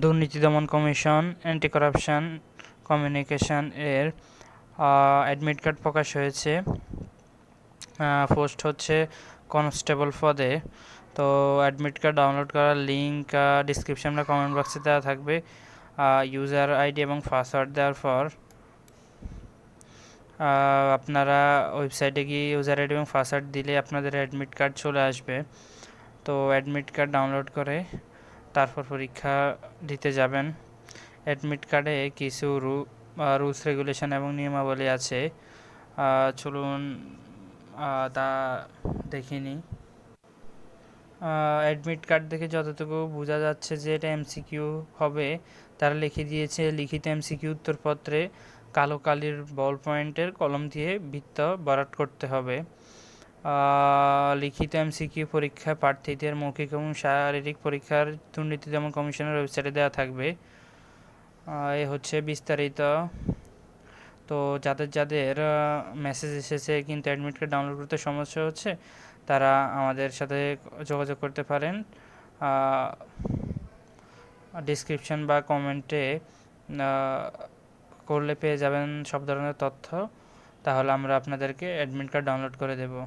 দুর্নীতি দমন commission anti corruption communication এর অ্যাডমিট কার্ড প্রকাশ হয়েছে। পোস্ট হচ্ছে কনস্টেবল পদে। তো অ্যাডমিট কার্ড ডাউনলোড করার লিঙ্ক ডিসক্রিপশন কমেন্ট বক্সে দেওয়া থাকবে। ইউজার আইডি এবং পাসওয়ার্ড দেওয়ার পর আপনারা ওয়েবসাইটে গিয়ে ইউজার আইডি এবং পাসওয়ার্ড দিলে আপনাদের অ্যাডমিট কার্ড চলে আসবে। তো অ্যাডমিট কার্ড ডাউনলোড করে তারপর পরীক্ষা দিতে যাবেন। অ্যাডমিট কার্ডে কিছু রু রুলস রেগুলেশন এবং নিয়মাবলী আছে। চলুন তা দেখিনি অ্যাডমিট কার্ড দেখে যতটুকু বোঝা যাচ্ছে যে এটা এমসিকিউ হবে, তারা লিখে দিয়েছে লিখিত এমসিকিউ উত্তরপত্রে কালো কালির বল পয়েন্টের কলম দিয়ে বৃত্ত বরাট করতে হবে। লিখিত এমসিকিউ পরীক্ষা প্রার্থীদের মৌখিক এবং শারীরিক পরীক্ষার দুর্নীতি দমন কমিশনের ওয়েবসাইটে দেওয়া থাকবে। এ হচ্ছে বিস্তারিত। তো যাদের যাদের মেসেজ এসেছে কিন্তু অ্যাডমিট কার্ড ডাউনলোড করতে সমস্যা হচ্ছে, তারা আমাদের সাথে যোগাযোগ করতে পারেন। ডিসক্রিপশন বা কমেন্টে করলে পেয়ে যাবেন সব ধরনের তথ্য। তাহলে আমরা আপনাদেরকে অ্যাডমিট কার্ড ডাউনলোড করে দেবো।